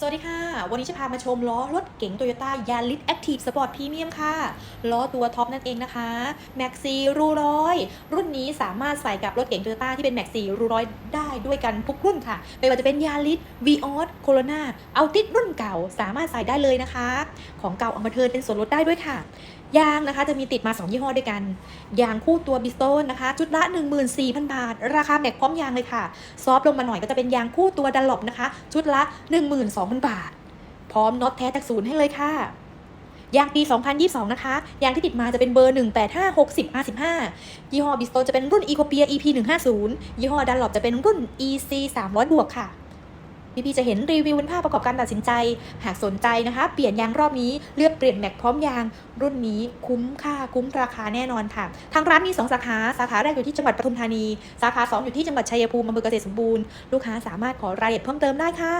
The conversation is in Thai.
สวัสดีค่ะ วันนี้จะพามาชมล้อรถเก๋ง Toyota Yaris Active Sport Premium ค่ะ ล้อตัวท็อปนั่นเองนะคะ Max 4รูร้อยรุ่นนี้สามารถใส่กับรถเก๋ง Toyota ที่เป็น Max 4รูร้อยได้ด้วยกันทุกรุ่นค่ะ ไม่ว่าจะเป็น Yaris Vios Corona Altis รุ่นเก่าสามารถใส่ได้เลยนะคะ ของเก่าเอามาเทิร์นเป็นส่วนลดได้ด้วยค่ะยางนะคะจะมีติดมา 2 ยี่ห้อด้วยกัน ยางคู่ตัวบิสโตนนะคะ ชุดละ 14,000 บาท ราคาแม็กพร้อมยางเลยค่ะ ซอฟต์ลงมาหน่อยก็จะเป็นยางคู่ตัวดันหลบนะคะ ชุดละ 12,000บาท พร้อมน็อตแท้จากศูนย์ให้เลยค่ะ ยางปี 2022 นะคะ ยางที่ติดมาจะเป็นเบอร์ 18560 R15 ยี่ห้อบิสโตจะเป็นรุ่น e c o p i a EP 150 ยี่ห้อดันหลบจะเป็นรุ่น EC 300 บวกค่ะพี่ๆจะเห็นรีวิวเป็นภาพประกอบการตัดสินใจ หากสนใจนะคะ เปลี่ยนยางรอบนี้เลือกเปลี่ยนแม็กพร้อมยาง รุ่นนี้คุ้มค่าคุ้มราคาแน่นอนค่ะ ทางร้านมี 2 สาขา สาขาแรกอยู่ที่จังหวัดปทุมธานี สาขา 2 อยู่ที่จังหวัดชัยภูมิอำเภอเกษตรสมบูรณ์ ลูกค้าสามารถขอรายละเอียดเพิ่มเติมได้ค่ะ